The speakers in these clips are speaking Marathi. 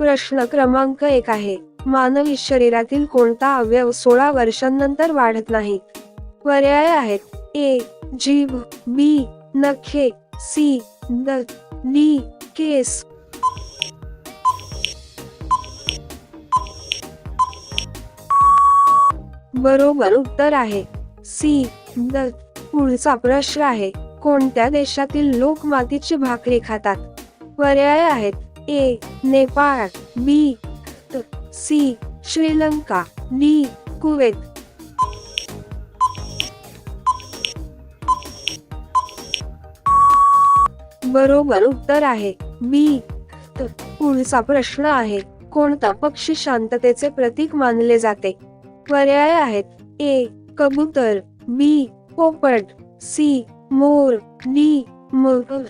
प्रश्न क्रमांक एक आहे. मानवी शरीरातील कोणता अवयव सोळा वर्षांनंतर वाढत नाही पर्याय आहेत. ए जीभ बी नखे. सी दत डी केस. बरोबर उत्तर आहे. सी दत पुढचा प्रश्न आहे. कोणत्या देशातील लोक मातीची भाकरी खातात? पर्याय आहेत. A Nepal B C Sri Lanka D Kuwait बरोबर उत्तर आहे. बी पुढचा प्रश्न आहे. कोणता पक्षी शांततेचे प्रतीक मानले जाते? पर्याय आहेत. ए कबूतर बी पोपट सी मोर डी मगर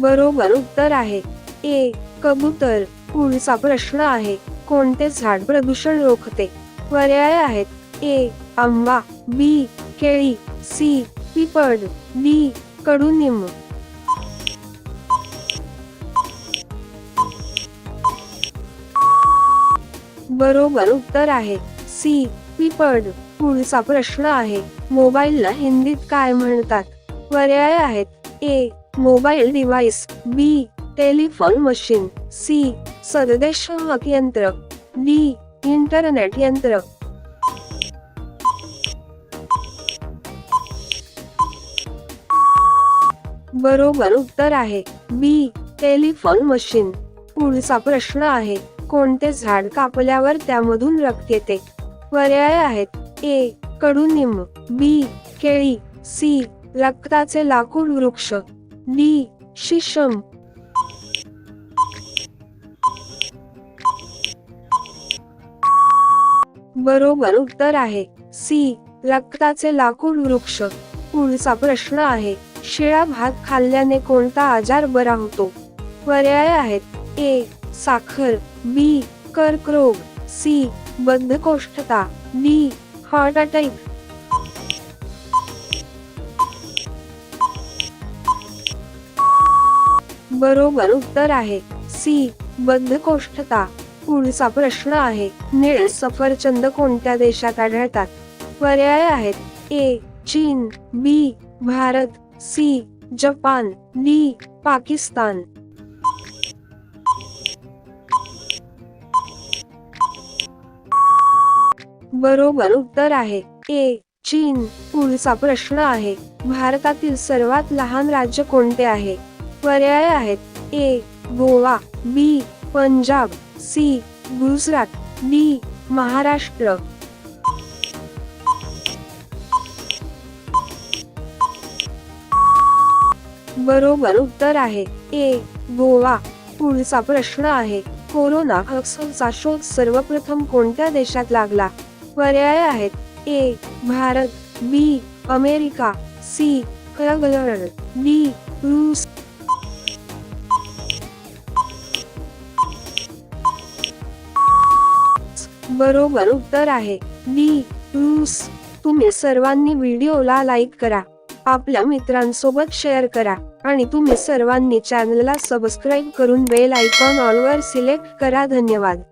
बरोबर उत्तर आहे. ए कबूतर. पुढचा प्रश्न आहे कोणते झाड प्रदूषण रोखते? पर्याय आहेत. ए आंबा. बी केळी. सी पिपळ. डी कडुनिंब. बरोबर उत्तर आहे. सी पिपळ. पुढचा प्रश्न आहे मोबाईलला हिंदीत काय म्हणतात? पर्याय आहेत. A mobile device B telephone machine C संदेशवाहक यंत्र डी इंटरनेट यंत्र. बरोबर उत्तर आहे बी टेलिफोन मशीन. पुढचा प्रश्न आहे कोणते झाड कापल्यावर त्यामधून रक्त येते? पर्याय आहेत ए कडुनिंब बी केळी सी रक्ताचे लाकूड वृक्ष. डी शिशम. बरोबर उत्तर आहे. सी. रक्ताचे लाकूड वृक्ष. पुढचा प्रश्न आहे. शिळा भात खाल्ल्याने कोणता आजार बरा होतो? पर्याय आहेत. ए. साखर. बी. कर्करोग. सी. बद्धकोष्ठता डी. Heart attack. बरोबर उत्तर आहे. सी. बद्धकोष्ठता पुढचा प्रश्न आहे. निळ सफरचंद कोणत्या देशात आढळतात? पर्याय आहेत. ए. चीन. B. Bharat. C. Japan. D. Pakistan. बरोबर उत्तर आहे. ए. चीन. पुढचा प्रश्न आहे. भारतातील सर्वात लहान राज्य कोणते आहे? पर्याय आहेत. A Goa. B Punjab. C Gujarat. D Maharashtra. बरोबर उत्तर आहे. ए गोवा. पुढचा प्रश्न आहे. कोरोना व्हॅक्सिनचा शोध सर्वप्रथम कोणत्या देशात लागला? पर्याय आहेत. A Bharat. B America. C D रूस. बरोबर उत्तर आहे. डी रूस तुम्ही सर्वांनी व्हिडिओला लाईक करा. आपल्या मित्रांसोबत शेअर करा. आणि तुम्ही सर्वांनी चॅनलला सबस्क्राईब करून बेल आयकॉन ऑलवर सिलेक्ट करा. धन्यवाद.